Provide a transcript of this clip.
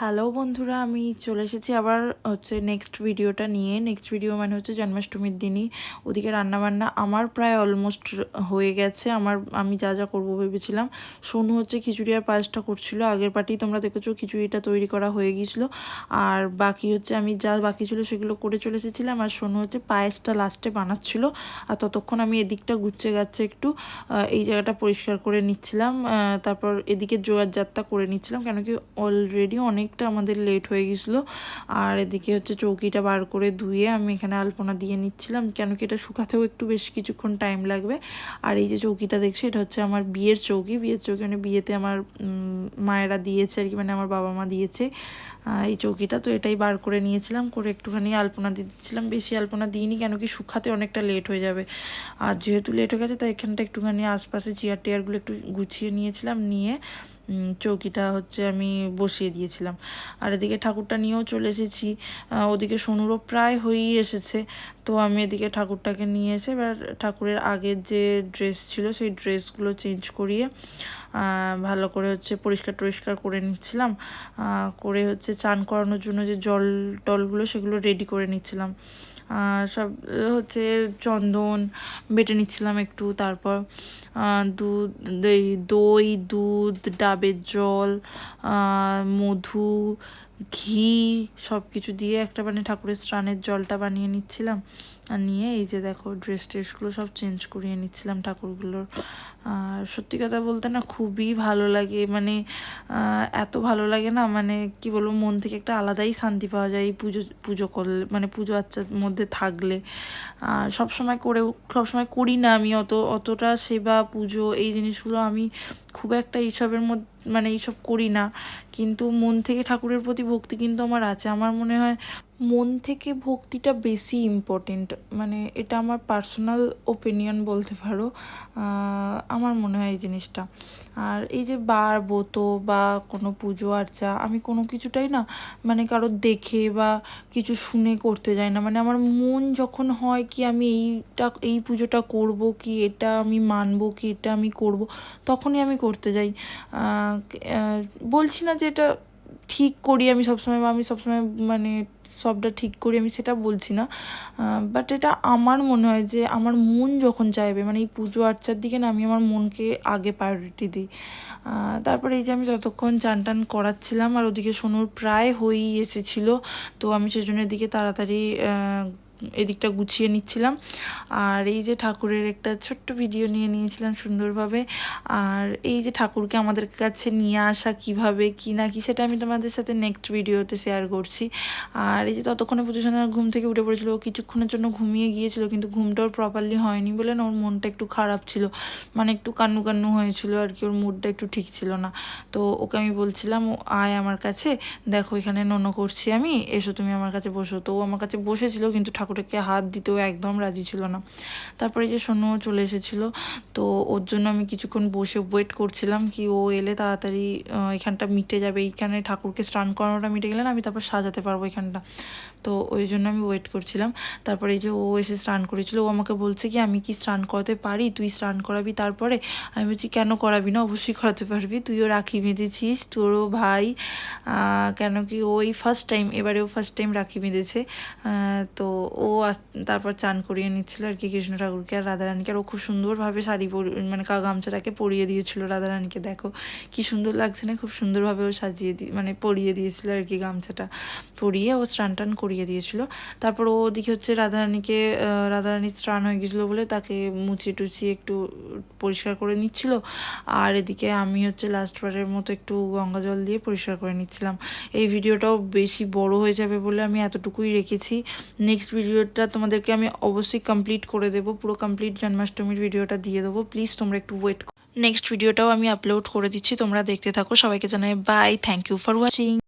Hello বন্ধুরা, আমি চলে এসেছি আবার হচ্ছে নেক্সট ভিডিওটা নিয়ে। নেক্সট ভিডিও মানে হচ্ছে জন্মাষ্টমীর দিনই ওদিকে রান্নাবান্না। আমার প্রায় অলমোস্ট হয়ে গেছে। আমার, আমি যা যা করব ভেবেছিলাম। সোনু হচ্ছে খিচুড়ি আর পায়েসটা করছিল। আগের পার্টি তোমরা দেখেছ, খিচুড়িটা তৈরি করা হয়ে গিয়েছিল। আর বাকি হচ্ছে আমি যা বাকি ছিল সেগুলো করে চলে এসেছিলাম। আর সোনু হচ্ছে পায়েসটা লাস্টে বানাচ্ছিল। আর ততক্ষণ আমি এদিকটা গুচ্ছে গাচ্ছে একটু এই জায়গাটা পরিষ্কার করে নিচ্ছিলাম। তারপর এদিকে জোয়ার যাত্রা করে নিচ্ছিলাম। কেন কি অলরেডি অনেকটা আমাদের লেট হয়ে গেছিল। আর এদিকে হচ্ছে চৌকিটা বার করে ধুয়ে আমি এখানে আলপনা দিয়ে নিচ্ছিলাম, কেন কি এটা শুকাতেও একটু বেশ কিছুক্ষণ টাইম লাগবে। আর এই যে চৌকিটা দেখছি, এটা হচ্ছে আমার বিয়ের চৌকি। বিয়ের চৌকি মানে বিয়েতে আমার মায়েরা দিয়েছে আর কি মানে আমার বাবা মা দিয়েছে এই চৌকিটা। তো এটাই বার করে নিয়েছিলাম, করে একটুখানি আলপনা দিয়ে দিচ্ছিলাম। বেশি আলপনা দিইনি, কেন কি শুকাতে অনেকটা লেট হয়ে যাবে। আর যেহেতু লেট হয়ে গেছে, তাই এখানটা একটুখানি আশপাশে চেয়ার টেয়ারগুলো একটু গুছিয়ে নিয়েছিলাম, নিয়ে চৌকিটা হচ্ছে আমি বসিয়ে দিয়েছিলাম। আর এদিকে ঠাকুরটা নিয়েও চলে এসেছি। ওদিকে সোনুরও প্রায় হয়েই এসেছে। তো আমি এদিকে ঠাকুরটাকে নিয়ে এসে এবার ঠাকুরের আগের যে ড্রেস ছিল, সেই ড্রেসগুলো চেঞ্জ করিয়ে ভালো করে হচ্ছে পরিষ্কার টরিষ্কার করে নিচ্ছিলাম। করে হচ্ছে চান করানোর জন্য যে জল টলগুলো সেগুলো রেডি করে নিচ্ছিলাম। সব হচ্ছে চন্দন বেটে নিচ্ছিলাম একটু, তারপর দুধ, এই দই, দুধ, ডাবের জল মধু, ঘি সব কিছু দিয়ে একটা মানে ঠাকুরের স্নানের জলটা বানিয়ে নিচ্ছিলাম। আর নিয়ে এই যে দেখো ড্রেস ট্রেসগুলো সব চেঞ্জ করিয়ে নিচ্ছিলাম ঠাকুরগুলোর। আর সত্যি কথা বলতে না খুবই ভালো লাগে মানে এত ভালো লাগে না মানে কি বলব, মন থেকে একটা আলাদাই শান্তি পাওয়া যায় এই পুজো পুজো করলে মানে পুজো আচ্চার মধ্যে থাকলে। আর সব সময় করেও, সব সময় করি না আমি অত, অতটা সেবা, পুজো, এই জিনিসগুলো আমি খুব একটা এইসবের মধ্যে মানে এইসব করি না। কিন্তু মন থেকে ঠাকুরের প্রতি ভক্তি কিন্তু আমার আছে। আমার মনে হয় মন থেকে ভক্তিটা বেশি ইম্পর্টেন্ট মানে এটা আমার পার্সোনাল ওপিনিয়ন বলতে পারো। আমার মনে হয় এই জিনিসটা। আর এই যে বার ব্রত বা কোনো পুজো আর্চা, আমি কোনো কিছুটাই না মানে কারও দেখে বা কিছু শুনে করতে যাই না। মানে আমার মন যখন হয় কি আমি এইটা, এই পুজোটা করব কি এটা আমি মানব কি এটা আমি করব, তখনই আমি করতে যাই। বলছি না যে এটা ঠিক করি আমি সবসময় বা আমি সবসময় মানে সবটা ঠিক করি আমি সেটা বলছি না। বাট এটা আমার মনে হয় যে আমার মন যখন চাইবে মানে এই পুজো আর্চার দিকে না আমি আমার মনকে আগে প্রায়োরিটি দিই। তারপরে এই যে আমি যতক্ষণ চান টান করাচ্ছিলাম আর ওদিকে সোনুর প্রায় হয়েই এসেছিল, তো আমি সেজন্য এদিকে তাড়াতাড়ি এদিকটা গুছিয়ে নিচ্ছিলাম। আর এই যে ঠাকুরের একটা ছোট্ট ভিডিও নিয়ে নিয়েছিলাম সুন্দরভাবে। আর এই যে ঠাকুরকে আমাদের কাছে নিয়ে আসা কীভাবে, কি না কি, সেটা আমি তোমাদের সাথে নেক্সট ভিডিওতে শেয়ার করছি। আর এই যে ততক্ষণে পুজোসোনার ঘুম থেকে উঠে পড়েছিল, ও কিছুক্ষণের জন্য ঘুমিয়ে গিয়েছিল, কিন্তু ঘুমটা ওর প্রপারলি হয়নি বলে না, ওর মনটা একটু খারাপ ছিল। মানে একটু কান্নু কান্নু হয়েছিল আর কি, ওর মুডটা একটু ঠিক ছিল না। তো ওকে আমি বলছিলাম, ও, আয় আমার কাছে, দেখো এখানে নন্য করছি আমি, এসো তুমি আমার কাছে বসো। তো ও আমার কাছে বসেছিল, কিন্তু ঠাকুরকে হাত দিতেও একদম রাজি ছিল না। তারপরে যে সোনুও চলে এসেছিল, তো ওর জন্য আমি কিছুক্ষণ বসে ওয়েট করছিলাম কি ও এলে তাড়াতাড়ি এখানটা মিটে যাবে, এইখানে ঠাকুরকে স্নান করানোটা মিটে গেলে না আমি তারপর সাজাতে পারব এখানটা। তো ওই জন্য আমি ওয়েট করছিলাম। তারপরে এই যে ও এসে স্নান করেছিল, ও আমাকে বলছে কি, আমি কি স্নান করাতে পারি? তুই স্নান করাবি তারপরে? আমি বলছি, কেন করাবি না? অবশ্যই করাতে পারবি। তুইও রাখি বেঁধেছিস, তোরও ভাই কেন কি ওই ফার্স্ট টাইম এবারেও ফার্স্ট টাইম রাখি বেঁধেছে। তো ও তারপর চান করিয়ে নিচ্ছিল আর কি কৃষ্ণ ঠাকুরকে। আর রাধারানীকে আর ও খুব সুন্দরভাবে শাড়ি পরি মানে গামছাটাকে পরিয়ে দিয়েছিল রাধারানীকে। দেখো কি সুন্দর লাগছে না? খুব সুন্দরভাবে ও সাজিয়ে দি মানে পরিয়ে দিয়েছিল আর কি গামছাটা। পরিয়ে ও স্নান টান করিয়ে দিয়েছিল। তারপর ও ওদিকে হচ্ছে রাধারানীকে আহ, রাধারানী স্নান হয়ে গেছিল বলে তাকে মুছিয়ে টুচিয়ে একটু পরিষ্কার করে নিচ্ছিল। আর এদিকে আমি হচ্ছে লাস্ট বারের মতো একটু গঙ্গা জল দিয়ে পরিষ্কার করে নিচ্ছিলাম। এই ভিডিওটাও বেশি বড় হয়ে যাবে বলে আমি এতটুকুই রেখেছি। নেক্সট ভিডিওটা তোমাদেরকে আমি অবশ্যই কমপ্লিট করে দেবো, পুরো কমপ্লিট জন্মাষ্টমীর ভিডিওটা দিয়ে দেবো। প্লিজ তোমরা একটু ওয়েট নেক্সট ভিডিওটাও আমি আপলোড করে দিচ্ছি, তোমরা দেখতে থাকো। সবাইকে জানাই bye thank you for watching